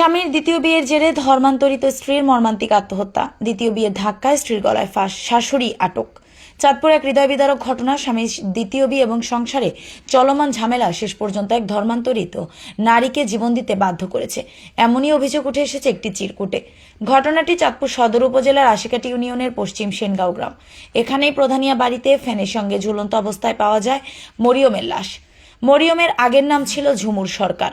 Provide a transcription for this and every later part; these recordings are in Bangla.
স্বামীর দ্বিতীয় বিয়ের জেরে ধর্মান্তরিত স্ত্রীর মর্মান্তিক আত্মহত্যা। দ্বিতীয় বিয়ের ধাক্কায় স্ত্রীর গলায় ফাঁস, শাশুড়ি আটক। চাঁদপুর এক হৃদয় বিদারক ঘটনা, স্বামীর দ্বিতীয় বিয়ে এবং সংসারে চলমান ঝামেলা শেষ পর্যন্ত এক ধর্মান্তরিত নারীকে জীবন দিতে বাধ্য করেছে। এমনই অভিযোগ উঠে এসেছে একটি চিরকুটে। ঘটনাটি চাঁদপুর সদর উপজেলার আশিকাটি ইউনিয়নের পশ্চিম সেনগাঁও গ্রাম। এখানেই প্রধানিয়া বাড়িতে ফ্যানের সঙ্গে ঝুলন্ত অবস্থায় পাওয়া যায় মরিয়মের লাশ। মরিয়মের আগের নাম ছিল ঝুমুর সরকার।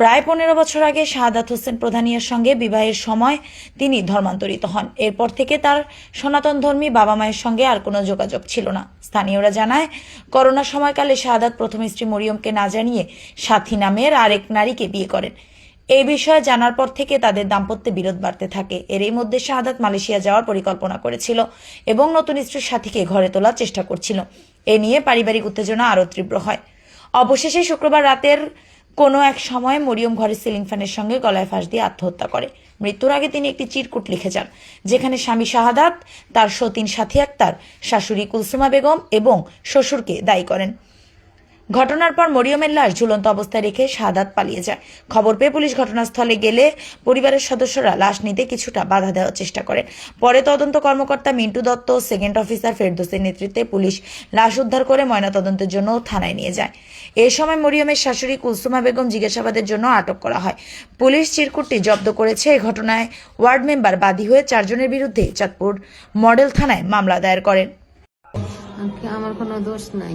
প্রায় পনেরো বছর আগে শাহাদাত হোসেন প্রধানিয়ার সঙ্গে বিবাহের সময় তিনি ধর্মান্তরিত হন। এরপর থেকে তার সনাতন ধর্মী বাবা মায়ের সঙ্গে আর কোনো যোগাযোগ ছিল না। স্থানীয়রা জানায়, করোনা সময়কালে শাহাদাত প্রথম স্ত্রী মরিয়মকে না জানিয়ে সাথী নামের আরেক নারীকে বিয়ে করেন। এই বিষয়ে জানার পর থেকে তাদের দাম্পত্যে বিরোধ বাড়তে থাকে। এরই মধ্যে শাহাদাত মালয়েশিয়া যাওয়ার পরিকল্পনা করেছিল এবং নতুন স্ত্রীর সাথীকে ঘরে তোলার চেষ্টা করছিল। এ নিয়ে পারিবারিক উত্তেজনা আরও তীব্র হয়। অবশেষে শুক্রবার রাতের কোনো এক সময় মরিয়ম ঘরের সিলিং ফ্যানের সঙ্গে গলায় ফাঁস দিয়ে আত্মহত্যা করে। মৃত্যুর আগে তিনি একটি চিরকুট লিখে যান, যেখানে স্বামী শাহাদাত, তার সতীন সাথী আক্তার, শাশুড়ি কুলসুমা বেগম এবং শ্বশুরকে দায়ী করেন। ঘটনার পর মরিয়মের লাশ ঝুলন্ত অবস্থায় রেখে শাহাদাত পালিয়ে যায়। খবর পেয়ে পুলিশ ঘটনাস্থলে গেলে পরিবারের সদস্যরা লাশ নিতে কিছুটা বাধা দেওয়ার চেষ্টা করেন। পরে তদন্ত কর্মকর্তা মিন্টু দত্ত ও সেকেন্ড অফিসার ফেরদোসের নেতৃত্বে পুলিশ লাশ উদ্ধার করে ময়নাতদন্তের জন্য থানায় নিয়ে যায়। এ সময় মরিয়মের শাশুড়ি কুলসুমা বেগম জিজ্ঞাসাবাদের জন্য আটক করা হয়। পুলিশ চিরকুটটি জব্দ করেছে। এ ঘটনায় ওয়ার্ড মেম্বার বাদী হয়ে চারজনের বিরুদ্ধে চাঁদপুর মডেল থানায় মামলা দায়ের করেন। আমার কোনো দোষ নাই।